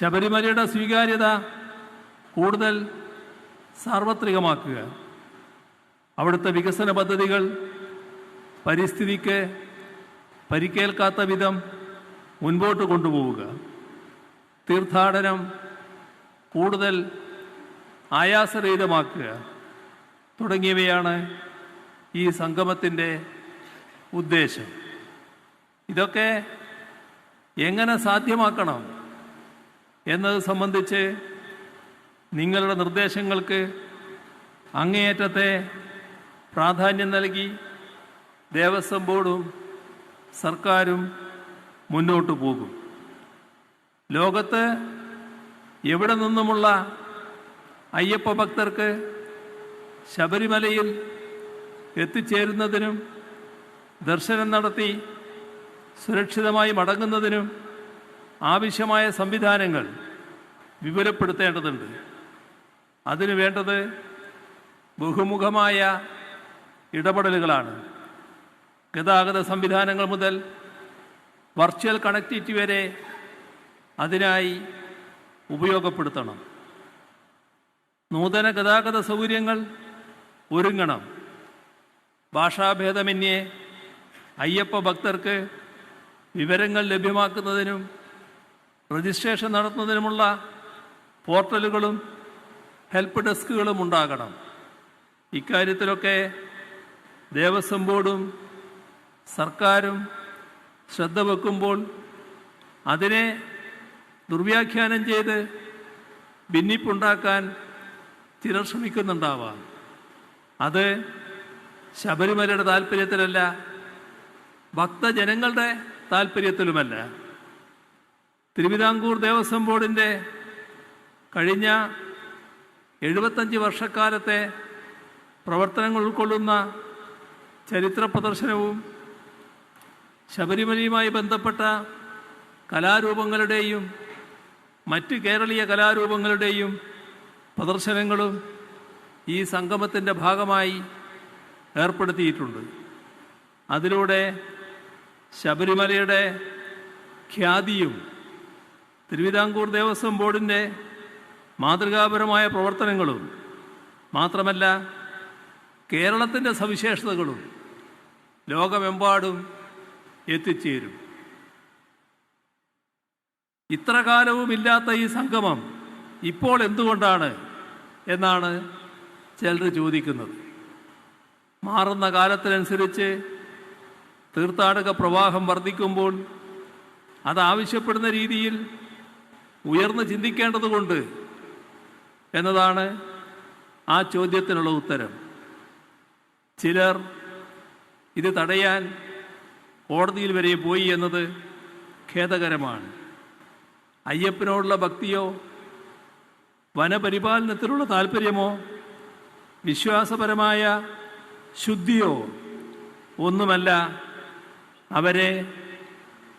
ശബരിമലയുടെ സ്വീകാര്യത കൂടുതൽ സാർവത്രികമാക്കുക. അവിടുത്തെ വികസന പദ്ധതികൾ പരിസ്ഥിതിക്ക് പരിക്കേൽക്കാത്ത വിധം മുൻപോട്ട് കൊണ്ടുപോവുക. തീർത്ഥാടനം കൂടുതൽ ആയാസരഹിതമാക്കുക. തുടങ്ങിയവയാണ് ഈ സംഗമത്തിന്റെ ഉദ്ദേശം. ഇതൊക്കെ എങ്ങനെ സാധ്യമാക്കണം? എന്നത് സംബന്ധിച്ച് നിങ്ങളുടെ നിർദ്ദേശങ്ങൾക്ക് അങ്ങേയറ്റത്തെ പ്രാധാന്യം നൽകി ദേവസ്വം ബോർഡും സർക്കാരും മുന്നോട്ട് പോകും. ലോകത്ത് എവിടെ നിന്നുമുള്ള അയ്യപ്പ ഭക്തർക്ക് ശബരിമലയിൽ എത്തിച്ചേരുന്നതിനും ദർശനം നടത്തി സുരക്ഷിതമായി മടങ്ങുന്നതിനും ആവശ്യമായ സംവിധാനങ്ങൾ വിപുലപ്പെടുത്തേണ്ടതുണ്ട്. അതിനു വേണ്ടത് ബഹുമുഖമായ ഇടപെടലുകളാണ്. ഗതാഗത സംവിധാനങ്ങൾ മുതൽ വർച്വൽ കണക്ടിവിറ്റി വരെ അതിനായി ഉപയോഗപ്പെടുത്തണം. നൂതന ഗതാഗത സൗകര്യങ്ങൾ ഒരുങ്ങണം. ഭാഷാഭേദമന്യേ അയ്യപ്പ ഭക്തർക്ക് വിവരങ്ങൾ ലഭ്യമാക്കുന്നതിനും രജിസ്ട്രേഷൻ നടത്തുന്നതിനുമുള്ള പോർട്ടലുകളും ഹെൽപ്പ് ഡെസ്കുകളും ഉണ്ടാകണം. ഇക്കാര്യത്തിലൊക്കെ ദേവസ്വം ബോർഡും സർക്കാരും ശ്രദ്ധ വെക്കുമ്പോൾ അതിനെ ദുർവ്യാഖ്യാനം ചെയ്ത് ഭിന്നിപ്പുണ്ടാക്കാൻ ചിലർ ശ്രമിക്കുന്നുണ്ടാവാം. അത് ശബരിമലയുടെ താല്പര്യത്തിലല്ല ഭക്തജനങ്ങളുടെ താല്പര്യത്തിലുമല്ല തിരുവിതാംകൂർ ദേവസ്വം ബോർഡിന്റെ കഴിഞ്ഞ എഴുപത്തഞ്ച് വർഷക്കാലത്തെ പ്രവർത്തനങ്ങൾ ഉൾക്കൊള്ളുന്ന ചരിത്ര പ്രദർശനവും ശബരിമലയുമായി ബന്ധപ്പെട്ട കലാരൂപങ്ങളുടെയും മറ്റ് കേരളീയ കലാരൂപങ്ങളുടെയും പ്രദർശനങ്ങളും ഈ സംഗമത്തിന്റെ ഭാഗമായി ഏർപ്പെടുത്തിയിട്ടുണ്ട്. അതിലൂടെ ശബരിമലയുടെ ഖ്യാതിയും തിരുവിതാംകൂർ ദേവസ്വം ബോർഡിന്റെ മാതൃകാപരമായ പ്രവർത്തനങ്ങളും മാത്രമല്ല കേരളത്തിന്റെ സവിശേഷതകളും ലോകമെമ്പാടും എത്തിച്ചേരും. ഇത്ര കാലവും ഇല്ലാത്ത ഈ സംഗമം ഇപ്പോൾ എന്തുകൊണ്ടാണ് എന്നാണ് ചിലർ ചോദിക്കുന്നത്. മാറുന്ന കാലത്തിനനുസരിച്ച് തീർത്ഥാടക പ്രവാഹം വർദ്ധിക്കുമ്പോൾ അതാവശ്യപ്പെടുന്ന രീതിയിൽ ഉയർന്ന് ചിന്തിക്കേണ്ടതുകൊണ്ട് എന്നതാണ് ആ ചോദ്യത്തിനുള്ള ഉത്തരം. ചിലർ ഇത് തടയാൻ കോടതിയിൽ വരെ പോയി എന്നത് ഖേദകരമാണ്. അയ്യപ്പനോടുള്ള ഭക്തിയോ വനപരിപാലനത്തിലുള്ള താല്പര്യമോ വിശ്വാസപരമായ ശുദ്ധിയോ ഒന്നുമല്ല അവരെ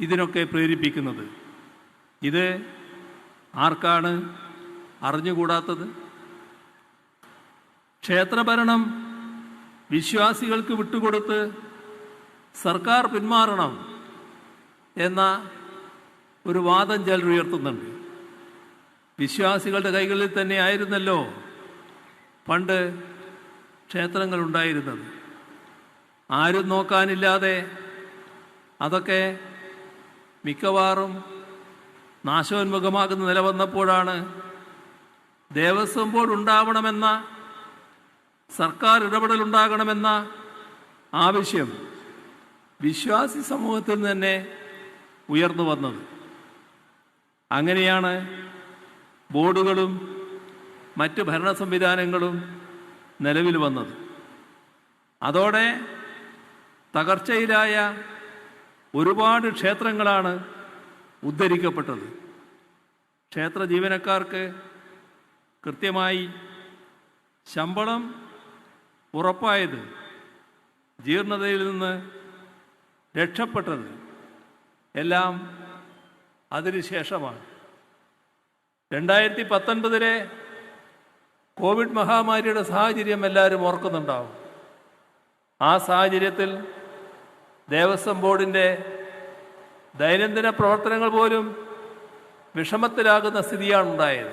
ഇതിനൊക്കെ പ്രേരിപ്പിക്കുന്നത്. ഇത് ആർക്കാണ് അറിഞ്ഞുകൂടാത്തത്? ക്ഷേത്രഭരണം വിശ്വാസികൾക്ക് വിട്ടുകൊടുത്ത് സർക്കാർ പിന്മാറണം എന്ന ഒരു വാദം ചിലർ ഉയർത്തുന്നുണ്ട്. വിശ്വാസികളുടെ കൈകളിൽ തന്നെ ആയിരുന്നല്ലോ പണ്ട് ക്ഷേത്രങ്ങൾ ഉണ്ടായിരുന്നത്. ആരും നോക്കാനില്ലാതെ അതൊക്കെ മിക്കവാറും നാശോന്മുഖമാകുന്ന നില വന്നപ്പോഴാണ് ദേവസ്വം ബോർഡ് ഉണ്ടാവണമെന്ന സർക്കാർ ഇടപെടലുണ്ടാകണമെന്ന ആവശ്യം വിശ്വാസി സമൂഹത്തിൽ തന്നെ ഉയർന്നു വന്നത്. അങ്ങനെയാണ് ബോർഡുകളും മറ്റ് ഭരണ സംവിധാനങ്ങളും നിലവിൽ വന്നത്. അതോടെ തകർച്ചയിലായ ഒരുപാട് ക്ഷേത്രങ്ങളാണ് ഉദ്ധരിക്കപ്പെട്ടത്. ക്ഷേത്ര ജീവനക്കാർക്ക് കൃത്യമായി ശമ്പളം ഉറപ്പായത് ജീർണതയിൽ നിന്ന് രക്ഷപ്പെട്ടത് എല്ലാം അതിനുശേഷമാണ് രണ്ടായിരത്തി പത്തൊൻപതിലെ കോവിഡ് മഹാമാരിയുടെ സാഹചര്യം എല്ലാവരും ഓർക്കുന്നുണ്ടാവും. ആ സാഹചര്യത്തിൽ ദേവസ്വം ബോർഡിന്റെ ദൈനംദിന പ്രവർത്തനങ്ങൾ പോലും വിഷമത്തിലാകുന്ന സ്ഥിതിയാണ് ഉണ്ടായത്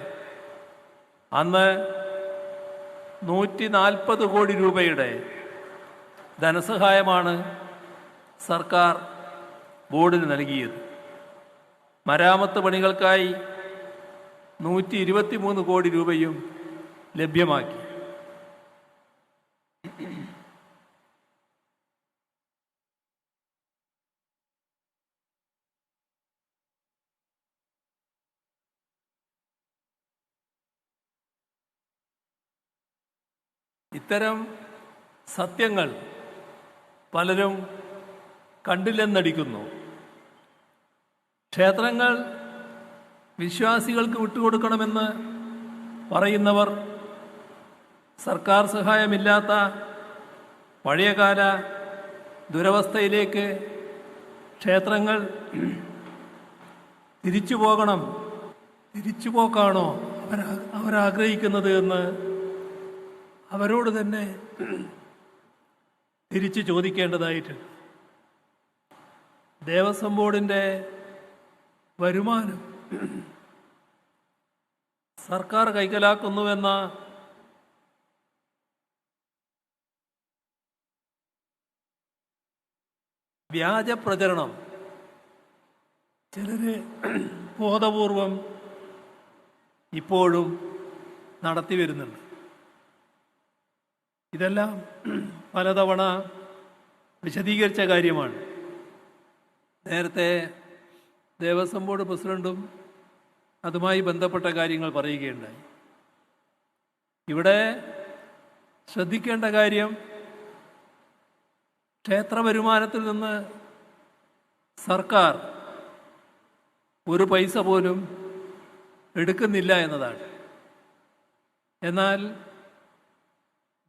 അന്ന് നൂറ്റി നാൽപ്പത് കോടി രൂപയുടെ ധനസഹായമാണ് സർക്കാർ ബോർഡിന് നൽകിയത്. മരാമത്ത് പണികൾക്കായി നൂറ്റി ഇരുപത്തി മൂന്ന് കോടി രൂപയും ലഭ്യമാക്കി. ഇത്തരം സത്യങ്ങൾ പലരും കണ്ടില്ലെന്നടിക്കുന്നു. ക്ഷേത്രങ്ങൾ വിശ്വാസികൾക്ക് വിട്ടുകൊടുക്കണമെന്ന് പറയുന്നവർ സർക്കാർ സഹായമില്ലാത്ത പഴയകാല ദുരവസ്ഥയിലേക്ക് ക്ഷേത്രങ്ങൾ തിരിച്ചു പോകണം തിരിച്ചുപോക്കാണോ അവർ അവരാ അവരാഗ്രഹിക്കുന്നത് എന്ന് അവരോട് തന്നെ തിരിച്ചു ചോദിക്കേണ്ടതായിട്ട് ദേവസ്വം ബോർഡിന്റെ വരുമാനം സർക്കാർ കൈക്കലാക്കുന്നുവെന്ന വ്യാജ പ്രചരണം ചിലര് ബോധപൂർവം ഇപ്പോഴും നടത്തി വരുന്നുണ്ട്. ഇതെല്ലാം പലതവണ വിശദീകരിച്ച കാര്യമാണ്. നേരത്തെ ദേവസ്വം ബോർഡ് പ്രസിഡന്റും അതുമായി ബന്ധപ്പെട്ട കാര്യങ്ങൾ പറയുകയുണ്ടായി. ഇവിടെ ശ്രദ്ധിക്കേണ്ട കാര്യം ക്ഷേത്ര വരുമാനത്തിൽ നിന്ന് സർക്കാർ ഒരു പൈസ പോലും എടുക്കുന്നില്ല എന്നതാണ്. എന്നാൽ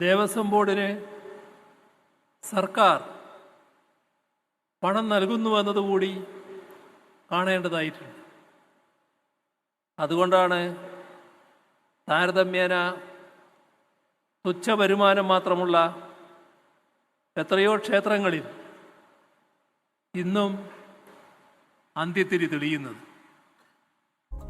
ദേവസ്വം ബോർഡിന് സർക്കാർ പണം നൽകുന്നുവെന്നതുകൂടി കാണേണ്ടതായിട്ടുണ്ട്. അതുകൊണ്ടാണ് താരതമ്യേന തുച്ഛ വരുമാനം മാത്രമുള്ള എത്രയോ ക്ഷേത്രങ്ങളിൽ ഇന്നും അന്ത്യത്തിരി തെളിയുന്നത്.